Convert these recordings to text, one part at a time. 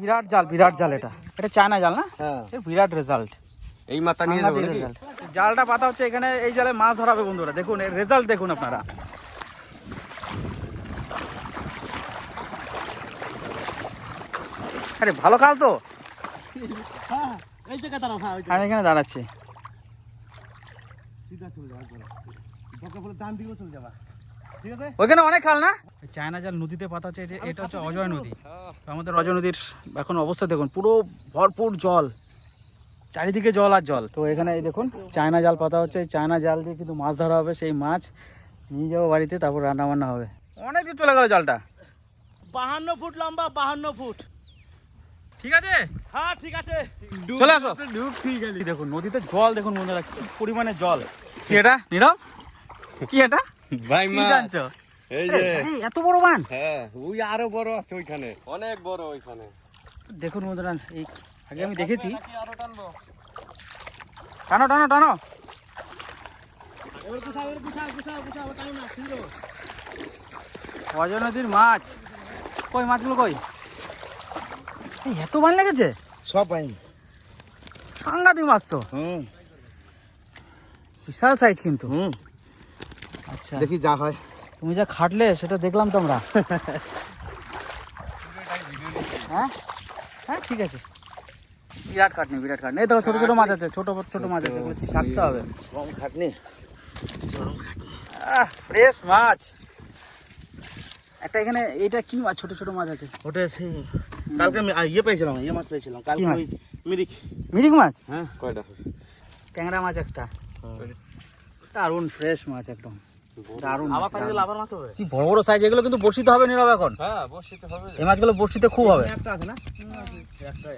বিরাট জাল বিরাট জাল এটা। এটা চায়না জাল না? হ্যাঁ। বিরাট রেজাল্ট এই মাথা নিয়ে যাব জালটা পাতা হচ্ছে এখানে এই জালে মাছ ধরাবে বন্ধুরা। দেখুন এর রেজাল্ট দেখুন আপনারা। আরে ভালো কাল তো? এই হ্যাঁ এখানে দাঁড়াচ্ছি। সিধা চলে ডান দিকেও চলে যাবা। ওইখানে অনেক খাল না? চায়না জাল নদীতে পাতা হচ্ছে এটা- এটা হচ্ছে অজয় নদী। আমাদের অজয় নদীর এখন অবস্থা দেখুন পুরো ভরপুর জল। চারিদিকে জল আর জল। তো এখানে এই দেখুন চায়না জাল পাতা হচ্ছে চায়না জাল দিয়ে কিন্তু মাছ ধরা হবে সেই মাছ নিয়ে যাব বাড়িতে তারপর রান্না বান্না হবে। অনেক দূর চলে গেল জালটা। বাহান্ন ফুট লম্বা বাহান্ন ফুট। ঠিক আছে? হ্যাঁ ঠিক আছে। চলে আসো। এই দেখুন নদীতে জল দেখুন বন্ধুরা কি পরিমাণে জল। কি এটা? নীরব? কি এটা? ভাই মা জানছো? এই যে এত বড় বান? হ্যাঁ ওই আরও বড় আছে ওইখানে। অনেক বড় ওইখানে। দেখুন বন্ধুরা এই আগে আমি দেখেছি। টানো টানো টানো। অজয় নদীর মাছ। কই মাছগুলো কই? এত বান লেগেছে? সব পাইনি সাংঘাতিক মাছ তো। হুম। বিশাল সাইজ কিন্তু। হুম। আচ্ছা। দেখি যা হয়। তুমি যা খাটলে সেটা দেখলাম তো আমরা হ্যাঁ? হ্যাঁ ঠিক আছে। বিরাট খাটনি বিরাট খাটনি। এই দেখো ছোট ছোট মাছ আছে ছোট ছোট মাছ আছে এগুলো ছাড়তে হবে। কম খাটনি। ফ্রেশ মাছ। একটা এখানে এটা কি মাছ? ছোট ছোট মাছ আছে। ওটা সেই কালকে আমি ইয়ে পেয়েছিলাম ইয়ে মাছ পেয়েছিলাম। কালকে মাছ? ওই মিরিক। মিরিক মাছ? হ্যাঁ। কয়টা? ট্যাংরা মাছ একটা। দারুণ ফ্রেশ মাছ একদম। দারুণ আবার মাছ, পানি দিলে আবার মাছ হবে কি বড় বড় সাইজ এগুলো কিন্তু বর্ষিতে হবে নীরব এখন। হ্যাঁ বসিতে হবে। এই মাছগুলো বর্ষিতে খুব হবে। একটা আছে না? একটা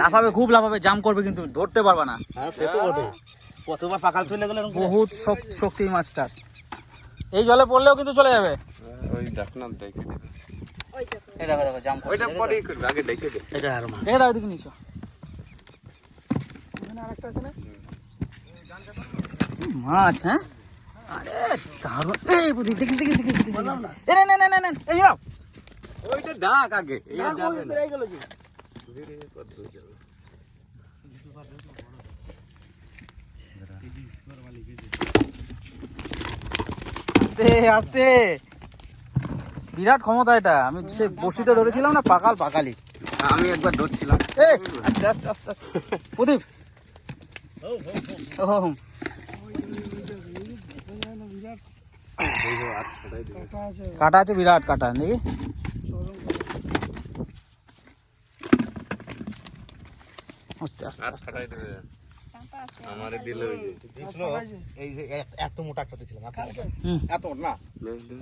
লাফাবে খুব লাফাবে জাম করবে কিন্তু ধরতে পারবে না। হ্যাঁ সে তো বটে। কতবার পাকাল চলে গেলে বহুত শক্তি মাছটার। এই জলে পড়লেও কিন্তু চলে যাবে। ওই দেখ না এই দেখো দেখো জাম করছে ওইটা দেখেছ? করবে আগে দেখে দে এটা আর মাছ। দেখে দাও এদিকে নিচো এখানে আরেকটা আছে না? কি মাছ হ্যাঁ? আরে দারুণ। এই বুদ্ধি দেখিস দেখিস দেখিস দেখিস এ না না না না না এই নাও। ওইটা ডাক আগে এই যাবে না। গেল কি ধীরে কর দূর যাবে আস্তে আস্তে। বিরাট ক্ষমতা এটা। আমি সে বসিতে ধরেছিলাম না পাকাল পাকালি। আমি একবার ধরছিলাম। এই আস্তে আস্তে আস্তে। প্রদীপ। ও কাটা আছে বিরাট কাটা নাকি? আস্তে আস্তে আস্তে আমারে দিলে ওই যে দিছিল এই যে এত- মোটা একটা দিছিলাম। এত না?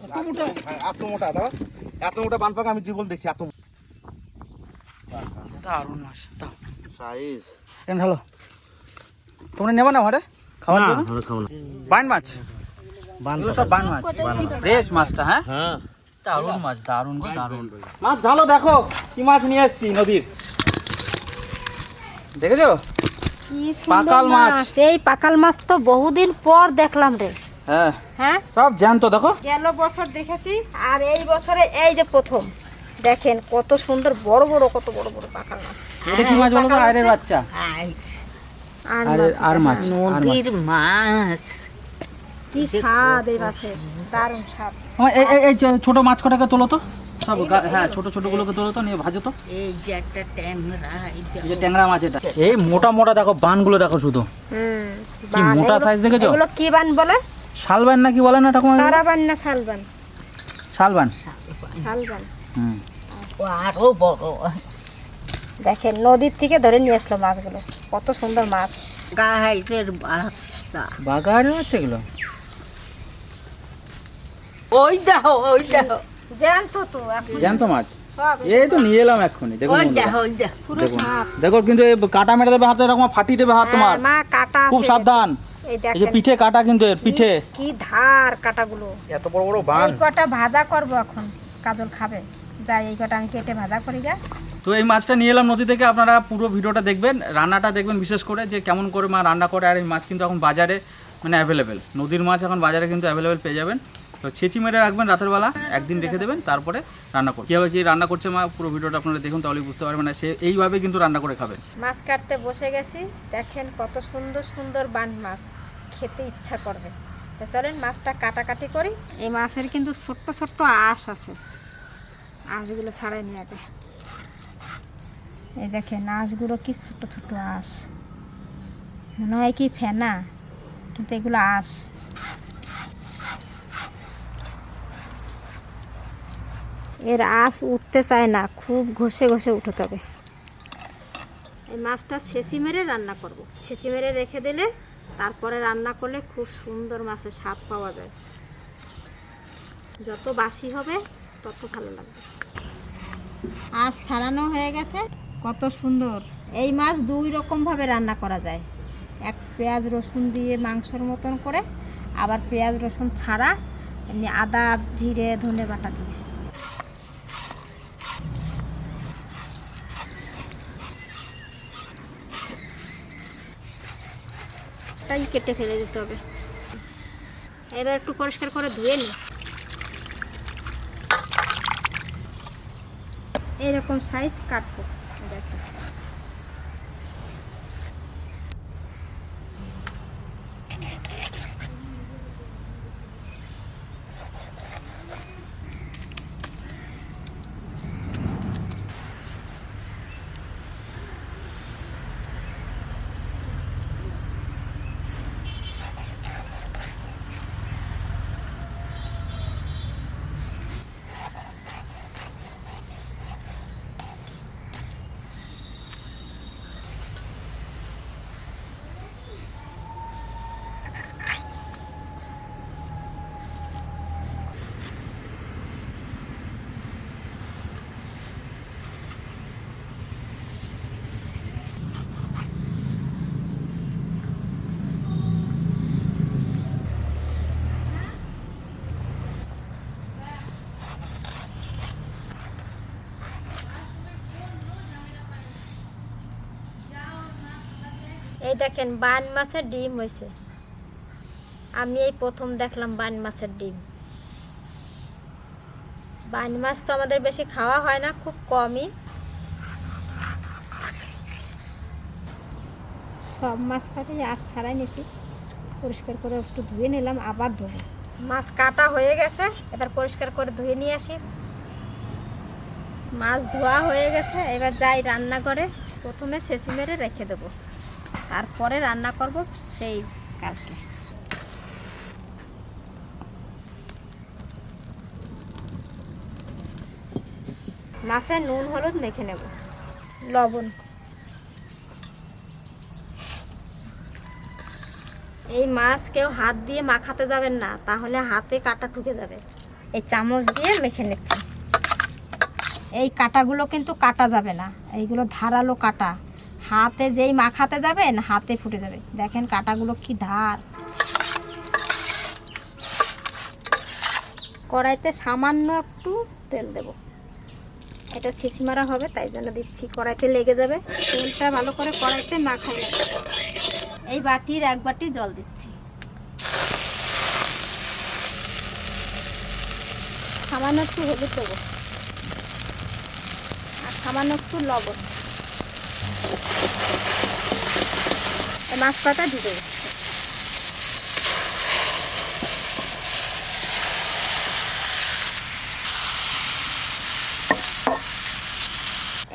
এত মোটা? হ্যাঁ, এত মোটা দাও। এত মোটা বান পাকা আমি জীবন দেখছি এত দারুণ মাছ দাও। সাইজ। কেন তোমরা নেবা না খাওয়ার জন্য? না। বাইন মাছ? এগুলো সব বান মাছ ফ্রেশ মাছটা হ্যাঁ? হ্যাঁ। দারুণ মাছ দারুণ গো দারুণ। মাছ ঝালো দেখো কি মাছ নিয়ে এসেছি নদীর। দেখেছ? পাকাল মাছ। এই পাকাল মাছ তো বহুদিন পর দেখলাম রে। হ্যাঁ। হ্যাঁ? সব জ্যান্ত দেখো। গেল বছর দেখেছি আর এই বছরে এই যে প্রথম। দেখেন কত সুন্দর বড় বড় কত বড় বড় পাকাল মাছ। এটা কি মাছ বলো তো? বাচ্চা। আর আর মাছ আর মাছ আর মাছ। নদীর মাছ। কি স্বাদ এই মাছের দারুণ স্বাদ। এই এই- এই ছোট মাছ কটাকে তোলো তো। সব হ্যাঁ ছোট ছোট গুলোকে তোলো তো নিয়ে ভাজো তো। এই যে একটা ট্যাংরা এই যে ট্যাংরা মাছ এটা। এই মোটা মোটা দেখো বানগুলো দেখো শুধু। হুম কি বান, মোটা size দেখেছ? এগুলো কি বান বলে? শালবান নাকি বলে না ঠাকুমা তারা বান না শালবান? শালবান। শালবান। হুম। ও আরও বড়। দেখেন নদীর থেকে ধরে নিয়ে আসলো মাছগুলো। কত সুন্দর মাছ। গাইডের বাচ্চা। বাগারে হচ্ছে এগুলো। ওই দেখো ওই দেখো। জানতো তো জ্যান্ত মাছ? এই তো নিয়ে এলাম এক্ষুনি। দেখুন দেখো কিন্তু কাটা মেরে দেবে হাতে এরকম ফাটিয়ে দেবে হাত তোমার। হ্যাঁ, মা কাটা খুব সাবধান। এই এই যে পিঠে কাটা কিন্তু এর পিঠে। কি ধার কাটাগুলো। এত বড় বড় বান। এই কটা ভাজা করব এখন। কাজল খাবে। যাই এই কটা আমি কেটে ভাজা করি গা তো এই মাছটা নিয়ে এলাম নদী থেকে। আপনারা পুরো ভিডিওটা দেখবেন। রান্নাটা দেখবেন বিশেষ করে যে কেমন করে মা রান্না করে। আর এই মাছ কিন্তু এখন বাজারে মানে অ্যাভেলেবেল নদীর মাছ এখন বাজারে কিন্তু অ্যাভেলেবেল পেয়ে যাবেন। তো ছেঁচি মেরে রাখবেন রাতের বেলা, একদিন রেখে দেবেন, তারপরে রান্না করবেন। কীভাবে কি রান্না করছে মা, পুরো ভিডিওটা আপনারা দেখুন তাহলে বুঝতে পারবেন না, সে এইভাবে কিন্তু রান্না করে খাবেন মাছ কাটতে বসে গেছি, দেখেন কত সুন্দর সুন্দর বান মাছ, খেতে ইচ্ছা করবে। তো চলেন মাছটা কাটাকাটি করি। এই মাছের কিন্তু ছোট্ট ছোট্ট আঁশ আছে। আঁশগুলো ছাড়াই নিয়ে আগে। এই দেখেন আঁশগুলো কি ছোট্ট ছোট্ট আঁশ। মনে হয় কি ফেনা, কিন্তু এগুলো আঁশ। এর আঁশ উঠতে চায় না, খুব ঘষে ঘষে উঠতে হবে। এই মাছটা ছেঁচি মেরে রান্না করব। ছেঁচি মেরে রেখে দিলে তারপরে রান্না করলে খুব সুন্দর মাছের স্বাদ পাওয়া যায়। যত বাসি হবে, তত ভালো লাগবে। আজ ছাড়ানো হয়ে গেছে, কত সুন্দর। এই মাছ দুই রকমভাবে রান্না করা যায়। এক পেঁয়াজ রসুন দিয়ে মাংসর মতন করে, আবার পেঁয়াজ রসুন ছাড়া, এমনি আদা, জিরে, ধনে বাটা দিয়ে। তাই কেটে ফেলে দিতে হবে। এবার একটু পরিষ্কার করে ধুয়ে নি। এরকম সাইজ কাটবো। দেখো এই দেখেন বান মাছের ডিম হয়েছে আমি এই প্রথম দেখলাম বান মাছের ডিম। বান মাছ তো আমাদের বেশি খাওয়া হয় না খুব কমই। সব মাছ কাটে আর ছাড়াই নিছি। পরিষ্কার করে একটু ধুয়ে নিলাম আবার ধুবো। মাছ কাটা হয়ে গেছে এবার পরিষ্কার করে ধুয়ে নিয়ে আসি। মাছ ধোয়া হয়ে গেছে এবার যাই রান্না করে প্রথমে ছেঁচি মেরে রেখে দেবো। তারপরে রান্না করব সেই কালকে। মাছে নুন, হলুদ মেখে নেব। লবণ। এই মাছ কেউ হাত দিয়ে মাখাতে যাবেন না, তাহলে হাতে কাটা ঢুকে যাবে। এই চামচ দিয়ে মেখে নিচ্ছি। এই কাটাগুলো কিন্তু কাটা যাবে না, এইগুলো ধারালো কাটা। হাতে যেই মাখাতে যাবেন, হাতে ফুটে যাবে। দেখেন কাটাগুলো কি ধার। কড়াইতে সামান্য একটু তেল দেব। এটা ছিচি মারা হবে, তাই জন্য দিচ্ছি। কড়াইতে লেগে যাবে। তেলটা ভালো করে কড়াইতে নেবে এই বাটির এক বাটি জল দিচ্ছি। সামান্য একটু হলুদ দেবো। আর সামান্য একটু লবণ। মাছ পাতা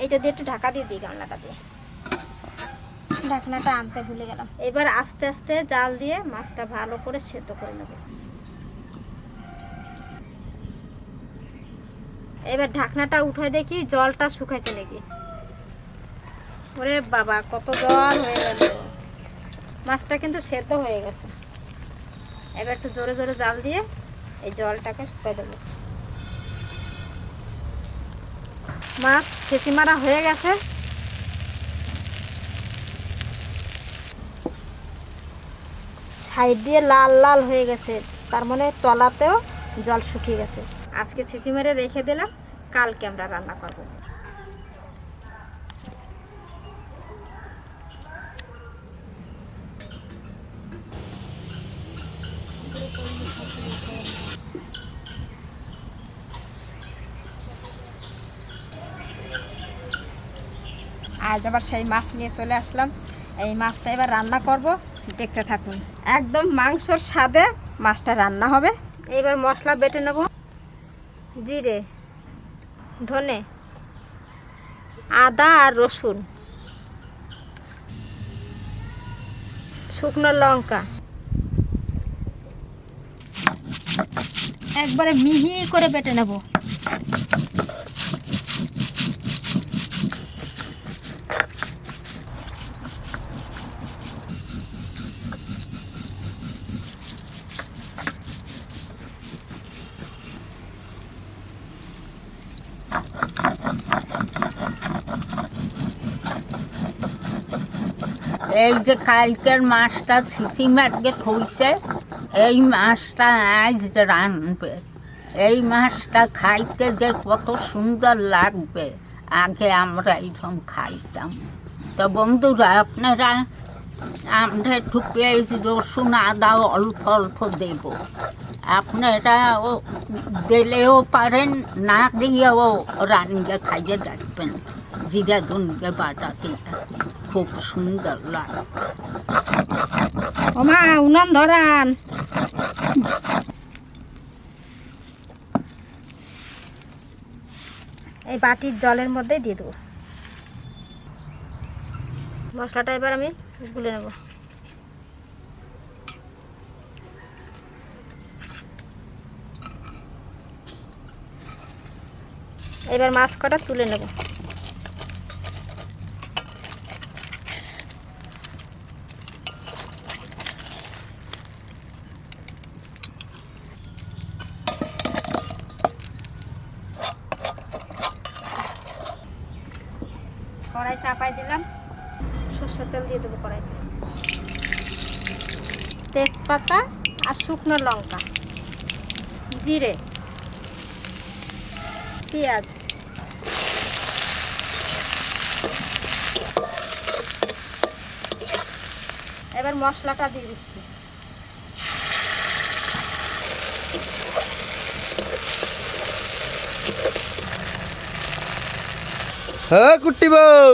এইটা দিয়ে একটু ঢাকা দিয়ে দিই গামলাটা দিয়ে। ঢাকনাটা আনতে ভুলে গেলাম। এবার আস্তে আস্তে জাল দিয়ে মাছটা ভালো করে সেদ্ধ করে নেব। এবার ঢাকনাটা উঠে দেখি জলটা শুকাইছে নাকি। ওরে বাবা, কত জল হয়ে গেল। মাছটা কিন্তু সেদ্ধ হয়ে গেছে। এবার একটু জোরে জোরে জাল দিয়ে এই জলটাকে শুকাই দেবো। মাছ ছেঁচি মারা হয়ে গেছে। সাইড দিয়ে লাল লাল হয়ে গেছে। তার মানে তলাতেও জল শুকিয়ে গেছে। আজকে ছিচি মেরে রেখে দিলাম, কালকে আমরা রান্না করব। আজ আবার সেই মাছ নিয়ে চলে আসলাম। এই মাছটা এবার রান্না করব। দেখতে থাকুন। একদম মাংসর স্বাদে মাছটা রান্না হবে। এবার মশলা বেটে নেব। জিরে, ধনে, আদা আর রসুন। শুকনো লঙ্কা। একবারে মিহি করে বেটে নেব। এই যে কালকের মাছটা সিসি মার্গে থইছে, এই মাছটা আজ রানবে এই মাছটা খাইতে যে কত সুন্দর লাগবে, আগে আমরা এইরকম খাইতাম। তো বন্ধুরা, আপনারা আমরা একটু পেঁয়াজ, রসুন, আদা অল্প অল্প দেব। আপনারা ও দিলেও পারেন, না দিয়েও রান্না খাইয়ে দেখবেন। জিরা দুনকে বাটা দিয়ে খুব সুন্দর লাগে ওমা, উনান ধরান। এই বাটির জলের মধ্যেই দিয়ে দেবো। মশলাটা এবার আমি গুলে নেব। এবার মাছ কটা তুলে নেব কড়াই চাপাই দিলাম সর্ষের তেল দিয়ে দেবো কড়াইতে তেজপাতা আর শুকনো লঙ্কা। জিরে পেঁয়াজ। এবার মশলাটা দিয়ে দিচ্ছি। হ্যাঁ কুট্টি বউ।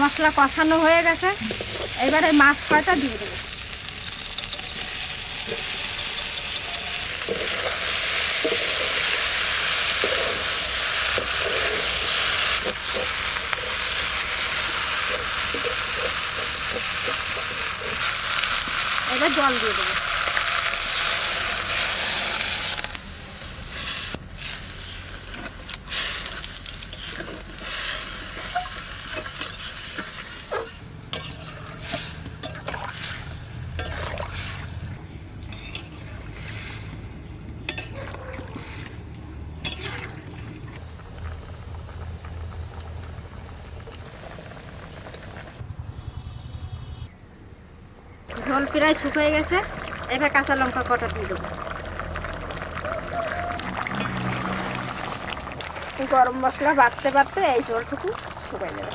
মশলা কষানো হয়ে গেছে। এবারে মাছ কয়টা দিয়ে দেবো? এবার জল দিয়ে দেবো। ঝোল প্রায় শুকিয়ে গেছে। এবার কাঁচা লঙ্কা কটা দিয়ে দেবো। গরম মশলা বাড়তে বাড়তে এই ঝোলটুকু শুকিয়ে যাবে।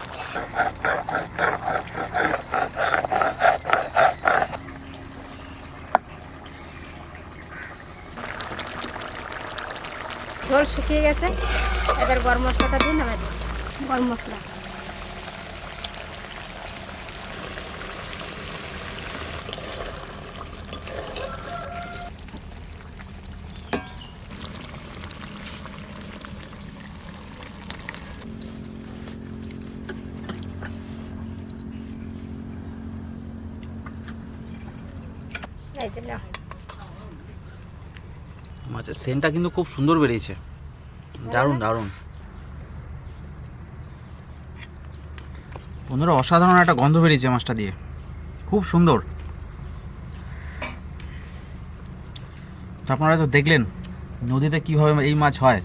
ঝোল শুকিয়ে গেছে। এবার গরম মশলাটা নামে দিই গরম মশলা এই যে নাও। মাছের সেন্টটা কিন্তু খুব সুন্দর বেরিয়েছে। দারুণ দারুণ। বন্ধুরা, অসাধারণ একটা গন্ধ বেরিয়েছে মাছটা দিয়ে। খুব সুন্দর। তো আপনারা তো দেখলেন নদীতে কীভাবে এই মাছ হয়।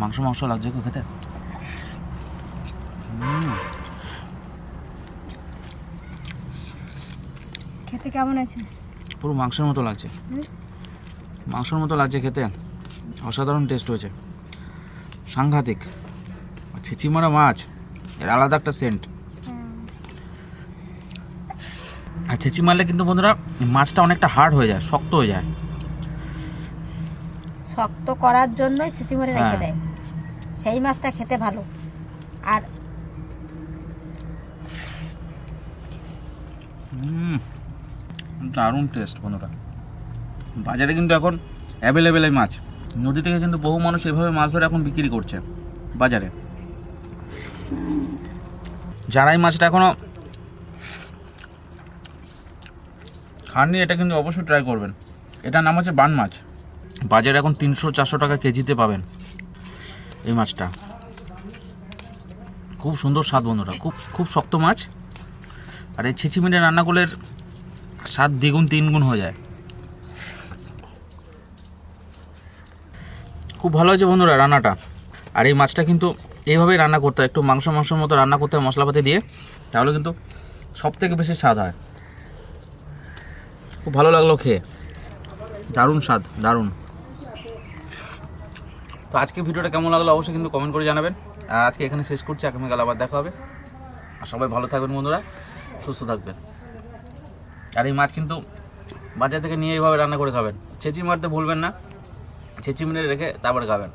মাংস মাংস লাগছে কি খেতে হুম, খেতে কেমন আছে? পুরো মাংসের মতো লাগছে। মাংসের মতো লাগছে খেতে। অসাধারণ টেস্ট হয়েছে। সাংঘাতিক। আর ছিচি মারা মাছ এর আলাদা একটা সেন্ট আর ছেঁচি মারলে কিন্তু বন্ধুরা মাছটা অনেকটা হার্ড হয়ে যায় শক্ত হয়ে যায়। শক্ত করার জন্যই সিসিমরে রেখে হ্যাঁ। দেয়। সেই মাছটা খেতে ভালো। আর হুম। দারুণ টেস্ট বন্ধুরা। বাজারে কিন্তু এখন অ্যাভেলেবেল এই মাছ। নদী থেকে কিন্তু বহু মানুষ এভাবে মাছ ধরে এখন বিক্রি করছে বাজারে। যারা এই মাছটা এখনও খাননি, এটা কিন্তু অবশ্যই ট্রাই করবেন। এটার নাম হচ্ছে বান মাছ। বাজারে এখন তিনশো চারশো টাকা কেজিতে পাবেন এই মাছটা। খুব সুন্দর স্বাদ বন্ধুরা, খুব খুব শক্ত মাছ। আর এই ছেঁচি মিটে রান্না করলে স্বাদ দ্বিগুণ তিনগুণ হয়ে যায়। খুব ভালো হয়েছে বন্ধুরা রান্নাটা। আর এই মাছটা কিন্তু এইভাবেই রান্না করতে হয়। একটু মাংস, মাংসের মতো রান্না করতে হয় মশলাপাতি দিয়ে। তাহলে কিন্তু সব থেকে বেশি স্বাদ হয়। খুব ভালো লাগল খেয়ে। দারুণ স্বাদ, দারুণ। তো আজকে ভিডিওটা কেমন লাগল অবশ্যই কিন্তু কমেন্ট করে জানাবেন। আর আজকে এখানে শেষ করছি। আগামীকাল আবার দেখা হবে। আর সবাই ভালো থাকবেন বন্ধুরা। সুস্থ থাকবেন। আর এই মাছ কিন্তু বাজার থেকে নিয়ে এইভাবে রান্না করে খাবেন। ছেঁচি মারতে ভুলবেন না। ছেঁচি মেরে রেখে তারপরে খাবেন।